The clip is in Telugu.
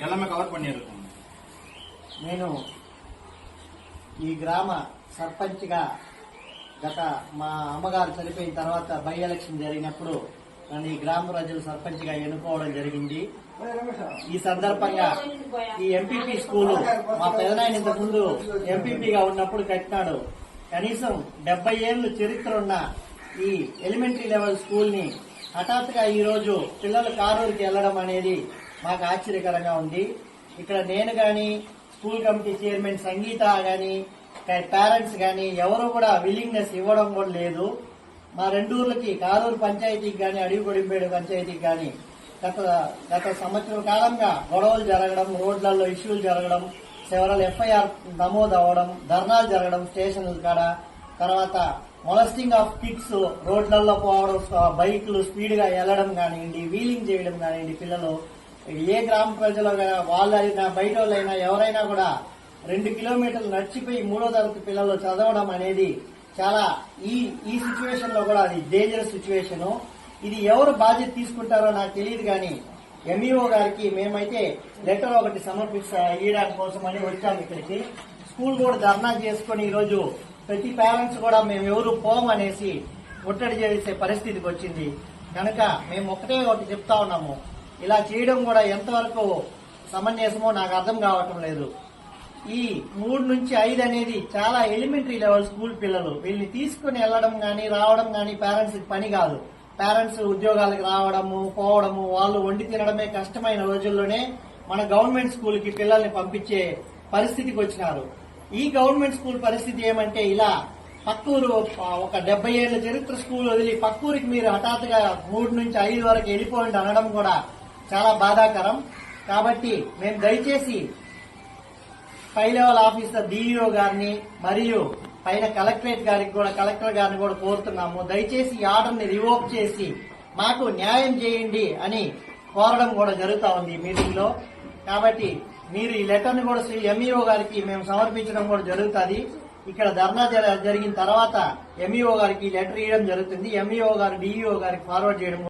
எல்லாமே கவர் பண்ணியிருக்கோம் నేను ఈ గ్రామ సర్పంచ్గా గత మా అమ్మగారు చనిపోయిన తర్వాత బై ఎలక్షన్ జరిగినప్పుడు నన్ను ఈ గ్రామ ప్రజలు సర్పంచ్గా ఎన్నుకోవడం జరిగింది ఈ సందర్భంగా ఈ ఎంపీపీ స్కూలు మా పెదనాయన ఇంతకు ముందు ఎంపీపీగా ఉన్నప్పుడు కట్టినాడు కనీసం డెబ్బై ఏళ్ళు చరిత్ర ఉన్న ఈ ఎలిమెంటరీ లెవెల్ స్కూల్ ని హఠాత్తుగా ఈ రోజు పిల్లలు కారూరుకి వెళ్లడం అనేది మాకు ఆశ్చర్యకరంగా ఉంది. ఇక్కడ నేను గాని స్కూల్ కమిటీ చైర్మన్ సంగీత గాని పేరెంట్స్ గాని ఎవరు కూడా విల్లింగ్నెస్ ఇవ్వడం కూడా లేదు. మా రెండు ఊర్లకి కారూరు పంచాయతీకి గాని అడిగిపొడింపేడు పంచాయతీకి గాని గత గత సంవత్సరం కాలంగా గొడవలు జరగడం రోడ్లలో ఇష్యూలు జరగడం సెవరల్ ఎఫ్ఐఆర్ నమోదు అవ్వడం ధర్నాలు జరగడం స్టేషన్ల కాడ తర్వాత మొలస్టింగ్ ఆఫ్ కిడ్స్ రోడ్లలో పోవడం బైక్లు స్పీడ్గా వెళ్ళడం కానివ్వండి వీలింగ్ చేయడం కానివ్వండి పిల్లలు ఏ గ్రామ ప్రజలు వాళ్ళైనా బయట వాళ్ళైనా ఎవరైనా కూడా రెండు కిలోమీటర్లు నడిచిపోయి మూడో తరగతి పిల్లలు చదవడం అనేది చాలా ఈ ఈ సిచ్యువేషన్లో కూడా అది డేంజరస్ సిచ్యువేషన్ ఇది ఎవరు బాధ్యత తీసుకుంటారో నాకు తెలియదు కానీ ఎంఈఓ గారికి మేమైతే లెటర్ ఒకటి సమర్పిస్తా కోసం కోసమని వచ్చాము ఇక్కడికి. స్కూల్ కూడా ధర్నా చేసుకుని ఈరోజు ప్రతి పేరెంట్స్ కూడా మేము ఎవరు పోమనేసి ఒట్టడి చేసే పరిస్థితికి వచ్చింది. కనుక మేము ఒకటే ఒకటి చెప్తా ఉన్నాము. ఇలా చేయడం కూడా ఎంతవరకు సమంజసమో నాకు అర్థం కావటం లేదు. ఈ మూడు నుంచి ఐదు అనేది చాలా ఎలిమెంటరీ లెవెల్ స్కూల్ పిల్లలు. వీళ్ళని తీసుకుని వెళ్ళడం కానీ రావడం కానీ పేరెంట్స్ పని కాదు. పేరెంట్స్ ఉద్యోగాలకు రావడము పోవడము వాళ్ళు వండి తినడమే కష్టమైన రోజుల్లోనే మన గవర్నమెంట్ స్కూల్కి పిల్లల్ని పంపించే పరిస్థితికి వచ్చినారు. ఈ గవర్నమెంట్ స్కూల్ పరిస్థితి ఏమంటే ఇలా పక్కూరు ఒక డెబ్బై ఏళ్ళ చరిత్ర స్కూల్ వదిలి పక్కూరికి మీరు హఠాత్తుగా మూడు నుంచి ఐదు వరకు వెళ్ళిపోండి అనడం కూడా చాలా బాధాకరం. కాబట్టి మేము దయచేసి పై లెవెల్ ఆఫీసర్ డిఇఓ గారిని మరియు పైన కలెక్టరేట్ గారికి కూడా కలెక్టర్ గారిని కూడా కోరుతున్నాము. దయచేసి ఈ ఆర్డర్ని రివోక్ చేసి మాకు న్యాయం చేయండి అని కోరడం కూడా జరుగుతా ఉంది ఈ మీటింగ్లో కాబట్టి మీరు ఈ లెటర్ని కూడా శ్రీ ఎంఈఓ గారికి మేము సమర్పించడం కూడా జరుగుతుంది. ఇక్కడ ధర్నా జరిగిన తర్వాత ఎంఈఓ గారికి ఈ లెటర్ ఇవ్వడం జరుగుతుంది. ఎంఈఓ గారు డిఈఓ గారికి ఫార్వర్డ్ చేయడం